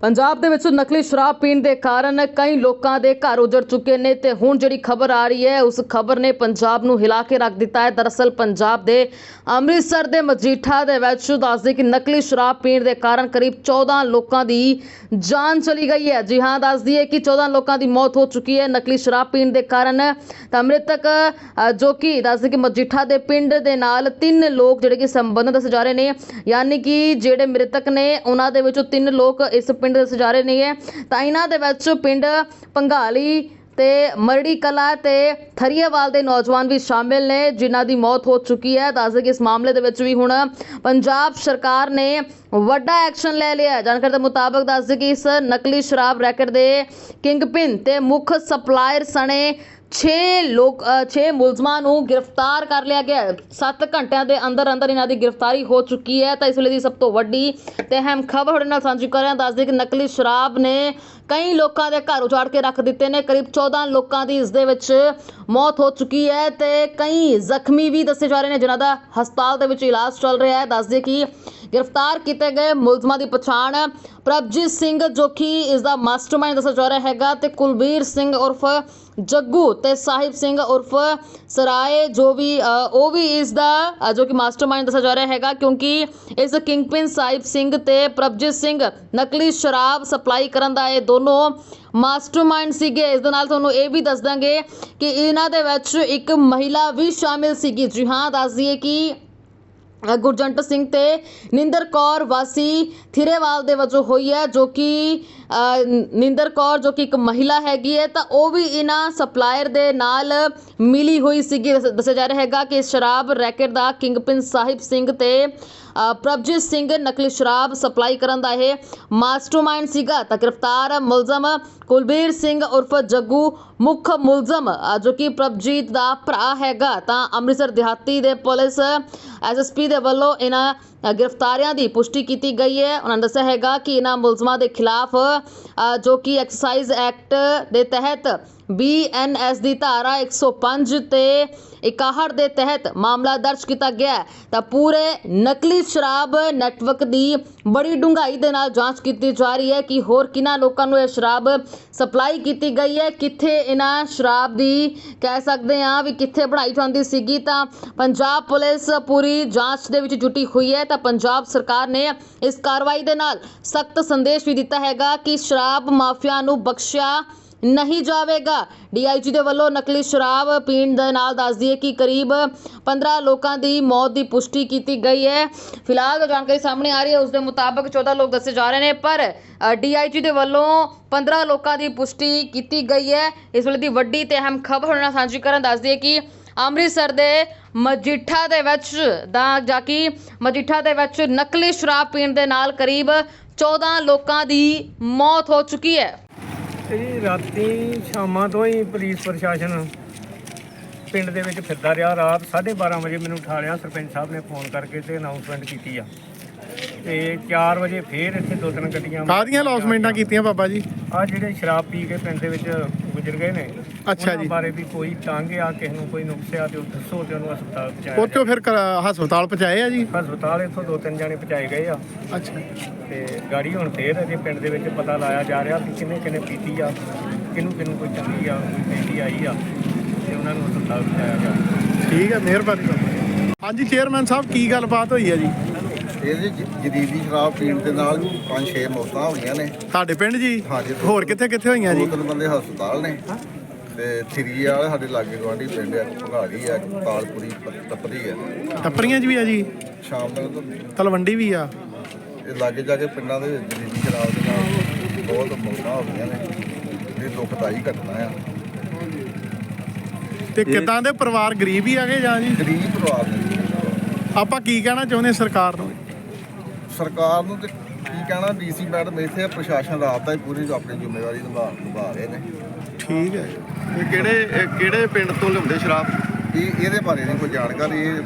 ਪੰਜਾਬ ਦੇ ਵਿੱਚ ਨਕਲੀ ਸ਼ਰਾਬ ਪੀਣ ਦੇ ਕਾਰਨ ਕਈ ਲੋਕਾਂ ਦੇ ਘਰ ਉਜੜ ਚੁੱਕੇ ਨੇ ਤੇ ਹੁਣ ਜਿਹੜੀ ਖਬਰ ਆ ਰਹੀ ਹੈ, ਉਸ ਖਬਰ ਨੇ ਪੰਜਾਬ ਨੂੰ ਹਿਲਾ ਕੇ ਰੱਖ ਦਿੱਤਾ ਹੈ। ਦਰਅਸਲ ਪੰਜਾਬ ਦੇ ਅੰਮ੍ਰਿਤਸਰ ਦੇ ਮਜੀਠਾ ਦੇ ਵਿੱਚ ਦੱਸਦੇ ਕਿ ਨਕਲੀ ਸ਼ਰਾਬ ਪੀਣ ਦੇ ਕਾਰਨ ਕਰੀਬ 14 ਲੋਕਾਂ ਦੀ ਜਾਨ ਚਲੀ ਗਈ ਹੈ। ਜੀ ਹਾਂ ਦੱਸਦੀ ਹੈ ਕਿ 14 ਲੋਕਾਂ ਦੀ ਮੌਤ ਹੋ ਚੁੱਕੀ ਹੈ ਨਕਲੀ ਸ਼ਰਾਬ ਪੀਣ ਦੇ ਕਾਰਨ। ਤਾਂ ਮ੍ਰਿਤਕ ਜੋ ਕਿ ਦੱਸਦੇ ਕਿ ਮਜੀਠਾ ਦੇ ਪਿੰਡ ਦੇ ਨਾਲ ਤਿੰਨ ਲੋਕ ਜਿਹੜੇ ਕਿ ਸੰਬੰਧ ਦੱਸੇ ਜਾ ਰਹੇ ਨੇ, ਯਾਨੀ ਕਿ ਜਿਹੜੇ ਮ੍ਰਿਤਕ ਨੇ, ਉਹਨਾਂ ਦੇ ਵਿੱਚੋਂ ਤਿੰਨ ਲੋਕ ਇਸ ਪਿੰਡ ਦੇ ਦੱਸੇ ਜਾ ਰਹੇ ਤਾਂ ਇਹਨਾਂ ਦੇ ਵਿੱਚ ਪਿੰਡ ਪੰਘਾਲੀ ਤੇ ਮਰੜੀ ਕਲਾ ਤੇ ਥਰੀਏਵਾਲ ਦੇ ਨੌਜਵਾਨ ਵੀ ਸ਼ਾਮਿਲ ਨੇ, ਜਿਨ੍ਹਾਂ ਦੀ ਮੌਤ ਹੋ ਚੁੱਕੀ ਹੈ। ਦੱਸਦੇ ਕਿ ਇਸ ਮਾਮਲੇ ਦੇ ਵਿੱਚ ਵੀ ਹੁਣ ਪੰਜਾਬ ਸਰਕਾਰ ਨੇ ਵੱਡਾ ਐਕਸ਼ਨ ਲੈ ਲਿਆ ਜਾਣਕਾਰੀ ਦੇ ਮੁਤਾਬਕ ਦੱਸਦੇ ਕਿ ਇਸ ਨਕਲੀ ਸ਼ਰਾਬ ਰੈਕਟ ਦੇ ਕਿੰਗ ਪਿੰਨ ਤੇ ਮੁੱਖ ਸਪਲਾਇਰ ਸਣੇ ਛੇ ਲੋਕ ਛੇ ਮੁਲਜ਼ਮਾਂ ਨੂੰ ਗ੍ਰਿਫਤਾਰ ਕਰ ਲਿਆ ਗਿਆ 7 ਘੰਟਿਆਂ ਦੇ ਅੰਦਰ ਅੰਦਰ ਇਹਨਾਂ ਦੀ ਗ੍ਰਿਫਤਾਰੀ ਹੋ ਚੁੱਕੀ ਹੈ। ਤਾਂ ਇਸ ਵੇਲੇ ਦੀ ਸਭ ਤੋਂ ਵੱਡੀ ਤੇ ਅਹਿਮ ਖਬਰ ਤੁਹਾਡੇ ਨਾਲ ਸਾਂਝੀ ਕਰ ਰਿਹਾ ਹਾਂ। ਦੱਸਦੇ ਕਿ ਨਕਲੀ ਸ਼ਰਾਬ ਨੇ ਕਈ ਲੋਕਾਂ ਦੇ ਘਰ ਉਜਾੜ ਕੇ ਰੱਖ ਦਿੱਤੇ ਨੇ। ਕਰੀਬ 14 ਲੋਕਾਂ ਦੀ ਇਸ ਦੇ ਵਿੱਚ ਮੌਤ ਹੋ ਚੁੱਕੀ ਹੈ ਤੇ ਕਈ ਜ਼ਖਮੀ ਵੀ ਦੱਸੇ ਜਾ ਰਹੇ ਨੇ, ਜਿਨ੍ਹਾਂ ਦਾ ਹਸਪਤਾਲ ਦੇ ਵਿੱਚ ਇਲਾਜ ਚੱਲ ਰਿਹਾ ਹੈ। ਦੱਸਦੇ ਕਿ ਗ੍ਰਿਫਤਾਰ ਕੀਤੇ ਗਏ ਮੁਲਜ਼ਮਾਂ ਦੀ ਪਛਾਣ। ਪ੍ਰਭਜੀਤ ਸਿੰਘ ਜੋ ਕਿ ਇਸ ਦਾ ਮਾਸਟਰਮਾਈਂਡ ਦੱਸਿਆ ਜਾ ਰਿਹਾ ਹੈਗਾ ਤੇ ਕੁਲਬੀਰ ਸਿੰਘ ਉਰਫ ਜੱਗੂ ਤੇ ਸਾਹਿਬ ਸਿੰਘ ਉਰਫ ਸਰਾਏ, ਜੋ ਵੀ ਉਹ ਵੀ ਇਸ ਦਾ ਜੋ ਕਿ ਮਾਸਟਰਮਾਈਂਡ ਦੱਸਿਆ ਜਾ ਰਿਹਾ ਹੈਗਾ ਕਿਉਂਕਿ ਇਸ ਕਿੰਗਪਿਨ ਸਾਹਿਬ ਸਿੰਘ ਤੇ ਪ੍ਰਭਜੀਤ ਸਿੰਘ ਨਕਲੀ ਸ਼ਰਾਬ ਸਪਲਾਈ ਕਰਨ ਦਾ ਇਹ ਦੋਨੋਂ ਮਾਸਟਰਮਾਈਂਡ ਸੀਗੇ। ਇਸ ਦੇ ਨਾਲ ਤੁਹਾਨੂੰ ਇਹ ਵੀ ਦੱਸ ਦਾਂਗੇ ਕਿ ਇਹਨਾਂ ਦੇ ਵਿੱਚ ਇੱਕ ਮਹਿਲਾ ਵੀ ਸ਼ਾਮਿਲ ਸੀਗੀ। ਜੀ ਹਾਂ, ਦੱਸ ਦਈਏ ਕਿ ਗੁਰਜੰਟ ਸਿੰਘ ਤੇ ਨਿੰਦਰ ਕੌਰ ਵਾਸੀ ਥਿਰੇਵਾਲ ਦੇ ਵਜੋਂ ਹੋਈ ਹੈ, ਜੋ ਕਿ ਨਿੰਦਰ ਕੌਰ ਜੋ ਕਿ ਇੱਕ ਮਹਿਲਾ ਹੈਗੀ ਹੈ, ਤਾਂ ਉਹ ਵੀ ਇਹਨਾਂ ਸਪਲਾਇਰ ਦੇ ਨਾਲ ਮਿਲੀ ਹੋਈ ਸੀਗੀ। ਦੱਸ- ਦੱਸਿਆ ਜਾ ਰਿਹਾ ਹੈਗਾ ਕਿ ਸ਼ਰਾਬ ਰੈਕਟ ਦਾ ਕਿੰਗਪਿਨ ਸਾਹਿਬ ਸਿੰਘ ਤੇ ਪ੍ਰਭਜੀਤ ਸਿੰਘ ਨਕਲੀ ਸ਼ਰਾਬ ਸਪਲਾਈ ਕਰਨ ਦਾ ਇਹ ਮਾਸਟਰਮਾਈਂਡ ਸੀਗਾ। ਤਾਂ ਗ੍ਰਿਫਤਾਰ ਮੁਲਜ਼ਮ ਕੁਲਬੀਰ ਸਿੰਘ ਉਰਫ ਜੱਗੂ ਮੁੱਖ ਮੁਲਜ਼ਮ ਜੋ ਕਿ ਪ੍ਰਭਜੀਤ ਦਾ ਭਰਾ ਹੈਗਾ, ਤਾਂ ਅੰਮ੍ਰਿਤਸਰ ਦਿਹਾਤੀ ਦੇ ਪੁਲਿਸ ਐਸਐਸਪੀ ਦੇ ਵੱਲੋਂ ਇਹਨਾਂ ਗ੍ਰਿਫਤਾਰੀਆਂ ਦੀ ਪੁਸ਼ਟੀ ਕੀਤੀ ਗਈ ਹੈ। ਉਹਨਾਂ ਦੱਸਿਆ ਹੈਗਾ ਕਿ ਇਹਨਾਂ ਮੁਲਜ਼ਮਾਂ ਦੇ ਖਿਲਾਫ ਜੋ ਕਿ ਐਕਸਾਈਜ਼ ਐਕਟ ਦੇ ਤਹਿਤ ਬੀਐਨਐਸ ਦੀ ਧਾਰਾ 105 ਤੇ 61 ਦੇ ਤਹਿਤ ਮਾਮਲਾ ਦਰਜ ਕੀਤਾ ਗਿਆ ਤਾਂ ਪੂਰੇ ਨਕਲੀ ਸ਼ਰਾਬ ਨੈਟਵਰਕ ਦੀ ਬੜੀ ਡੂੰਘਾਈ ਦੇ ਨਾਲ ਜਾਂਚ ਕੀਤੀ ਜਾ ਰਹੀ ਹੈ ਕਿ ਹੋਰ ਕਿਹਨਾਂ ਲੋਕਾਂ ਨੂੰ ਇਹ ਸ਼ਰਾਬ ਸਪਲਾਈ ਕੀਤੀ ਗਈ ਹੈ, ਕਿੱਥੇ ਇਹਨਾਂ ਸ਼ਰਾਬ ਦੀ ਕਹਿ ਸਕਦੇ ਹਾਂ ਵੀ ਕਿੱਥੇ ਬਣਾਈ ਜਾਂਦੀ ਸੀਗੀ, ਤਾਂ ਪੰਜਾਬ ਪੁਲਿਸ ਪੂਰੀ ਜਾਂਚ ਦੇ ਵਿੱਚ ਜੁਟੀ ਹੋਈ ਹੈ, ਤਾਂ ਪੰਜਾਬ ਸਰਕਾਰ ਨੇ ਇਸ ਕਾਰਵਾਈ ਦੇ ਨਾਲ ਸਖਤ ਸੰਦੇਸ਼ ਵੀ ਦਿੱਤਾ ਹੈਗਾ ਕਿ ਸ਼ਰਾਬ ਮਾਫੀਆ ਨੂੰ ਬਖਸ਼ਿਆ ਨਹੀਂ ਜਾਵੇਗਾ। ਡੀਆਈਜੀ ਦੇ ਵੱਲੋਂ ਨਕਲੀ ਸ਼ਰਾਬ ਪੀਣ ਦੇ ਨਾਲ ਦੱਸ ਦਈਏ ਕਿ ਕਰੀਬ 15 ਲੋਕਾਂ ਦੀ ਮੌਤ ਦੀ ਪੁਸ਼ਟੀ ਕੀਤੀ ਗਈ ਹੈ। ਫਿਲਹਾਲ ਜੋ ਜਾਣਕਾਰੀ ਸਾਹਮਣੇ ਆ ਰਹੀ ਹੈ। ਉਸ ਦੇ ਮੁਤਾਬਕ 14 ਲੋਕ ਦੱਸੇ ਜਾ ਰਹੇ ਨੇ, ਪਰ ਡੀਆਈਜੀ ਦੇ ਵੱਲੋਂ 15 ਲੋਕਾਂ ਦੀ ਪੁਸ਼ਟੀ ਕੀਤੀ ਗਈ ਹੈ। ਇਸ ਵੇਲੇ ਦੀ ਵੱਡੀ ਤੇ ਅਹਿਮ ਖਬਰ ਨਾਲ ਸਾਂਝੀ ਕਰਨ ਦੱਸ ਦਈਏ ਕਿ ਅੰਮ੍ਰਿਤਸਰ ਦੇ ਮਜੀਠਾ ਦੇ ਵਿੱਚ ਦਾ ਜਾ ਕਿ ਮਜੀਠਾ ਦੇ ਵਿੱਚ ਨਕਲੀ ਸ਼ਰਾਬ ਪੀਣ ਦੇ ਨਾਲ ਕਰੀਬ 14 ਲੋਕਾਂ ਦੀ ਮੌਤ ਹੋ ਚੁੱਕੀ ਹੈ। ਇਹ ਰਾਤੀ ਸ਼ਾਮਾਂ ਤੋਂ ਹੀ ਪੁਲਿਸ ਪ੍ਰਸ਼ਾਸਨ ਪਿੰਡ ਦੇ ਵਿੱਚ ਫਿਰਦਾ ਰਿਹਾ। ਰਾਤ 12:30 ਵਜੇ ਮੈਨੂੰ ਉਠਾ ਲਿਆ ਸਰਪੰਚ ਸਾਹਿਬ ਨੇ ਫੋਨ ਕਰਕੇ ਤੇ ਅਨਾਉਂਸਮੈਂਟ ਕੀਤੀ ਆ। ਤੇ 4 ਵਜੇ ਫੇਰ ਇੱਥੇ ਦੋ ਤਿੰਨ ਗੱਡੀਆਂ ਕਾਹਦੀਆਂ ਲੌਸਮੈਂਟਾਂ ਕੀਤੀਆਂ ਬਾਬਾ ਜੀ? ਆ ਜਿਹੜੇ ਸ਼ਰਾਬ ਪੀ ਕੇ ਪਿੰਡ ਦੇ ਵਿੱਚ ਗੁਜ਼ਰ ਗਏ ਨੇ ਅੱਛਾ ਉਹਨਾਂ ਜੀ। ਬਾਰੇ ਵੀ ਕੋਈ ਤੰਗ ਆ ਕਿਸੇ ਨੂੰ ਕੋਈ ਨੁਕਸ ਆ ਤੇ ਉਹ ਦੱਸੋ ਤੇ ਉਹਨੂੰ ਹਸਪਤਾਲ ਪਹੁੰਚਾਇਆ ਉੱਥੋਂ ਫਿਰ ਹਸਪਤਾਲ ਪਹੁੰਚਾਏ ਆ ਜੀ ਜਾਏ। ਹਸਪਤਾਲ ਇੱਥੋਂ ਦੋ ਤਿੰਨ ਜਾਣੇ ਪਹੁੰਚਾਏ ਗਏ ਆ ਅੱਛਾ ਤੇ ਗਾੜੀ ਹੁਣ ਫੇਰ ਅਜੇ ਪਿੰਡ ਦੇ ਵਿੱਚ ਪਤਾ ਲਾਇਆ ਜਾ ਰਿਹਾ ਕਿ ਕਿੰਨੇ ਕਿੰਨੇ ਪੀਤੀ ਆ ਕਿਹਨੂੰ ਕਿਹਨੂੰ ਕੋਈ ਚੰਗੀ ਆ ਕੋਈ ਪੈਂਦੀ ਆਈ ਆ ਤੇ ਉਹਨਾਂ ਨੂੰ ਹਸਪਤਾਲ ਪਹੁੰਚਾਇਆ ਗਿਆ ਠੀਕ ਹੈ ਮਿਹਰਬਾਨੀ। ਹਾਂਜੀ ਚੇਅਰਮੈਨ ਸਾਹਿਬ ਕੀ ਗੱਲਬਾਤ ਹੋਈ ਹੈ ਜੀ ਇਹਦੇ ਜ- ਜਦੀਦੀ ਸ਼ਰਾਬ ਪੀਣ ਦੇ ਨਾਲ ਪੰਜ ਛੇ ਮੌਤਾਂ ਹੋਈਆਂ ਨੇ। ਤੁਹਾਡੇ ਪਿੰਡ ਜੀ? ਹਾਂਜੀ। ਹੋਰ ਕਿੱਥੇ ਕਿੱਥੇ ਹੋਈਆਂ ਦੋ ਜੀ ਤਿੰਨ ਬੰਦੇ ਹਸਪਤਾਲ ਨੇ ਤੇ ਥਰੀ ਵਾਲੇ ਸਾਡੇ ਲਾਗੇ ਗਵਾਂਢੀ ਪਿੰਡ ਆ ਭਗਾੜੀ ਆ ਤਾਲਪੁਰੀ ਪ- ਟੱਪਰੀ ਆ। ਟੱਪਰੀਆਂ 'ਚ ਵੀ ਆ ਜੀ? ਸ਼ਾਮ ਤੱਕ ਤਾਂ ਤਲਵੰਡੀ ਵੀ ਆ? ਇਹ ਲਾਗੇ ਜਾ ਕੇ ਪਿੰਡਾਂ ਦੇ ਵਿੱਚ ਜਦੀਦੀ ਸ਼ਰਾਬ ਦੇ ਨਾਲ ਬਹੁਤ ਮੌਤਾਂ ਹੋ ਗਈਆਂ ਨੇ। ਇਹ ਦੁਖਦਾਈ ਘਟਨਾ ਆ। ਤੇ ਕਿਦਾਂ ਦੇ ਪਰਿਵਾਰ ਗਰੀਬ ਹੀ ਆਗੇ ਜਾਂ ਜੀ? ਗਰੀਬ ਪਰਿਵਾਰ ਨੇ। ਆਪਾਂ ਕੀ ਕਹਿਣਾ ਚਾਹੁੰਦੇ ਸਰਕਾਰ ਨੂੰ? ਸਰਕਾਰ ਨੂੰ ਤੇ ਕੀ ਕਹਿਣਾ ਡੀਸੀ ਮੈਡਮ ਇੱਥੇ ਆ, ਪ੍ਰਸ਼ਾਸਨ ਰਾਤ ਦਾ ਹੀ ਪੂਰੀ ਆਪਣੀ ਜ਼ਿੰਮੇਵਾਰੀ ਨਿਭਾ ਨਿਭਾ ਰਹੇ ਨੇ। ਠੀਕ ਹੈ। ਇਹ ਕਿਹੜੇ ਇਹ ਕਿਹੜੇ ਪਿੰਡ ਤੋਂ ਲਿਆਉਂਦੇ ਸ਼ਰਾਬ? ਇਹ ਇਹਦੇ ਬਾਰੇ ਨਹੀਂ ਕੋਈ ਜਾਣਕਾਰੀ ਇਹ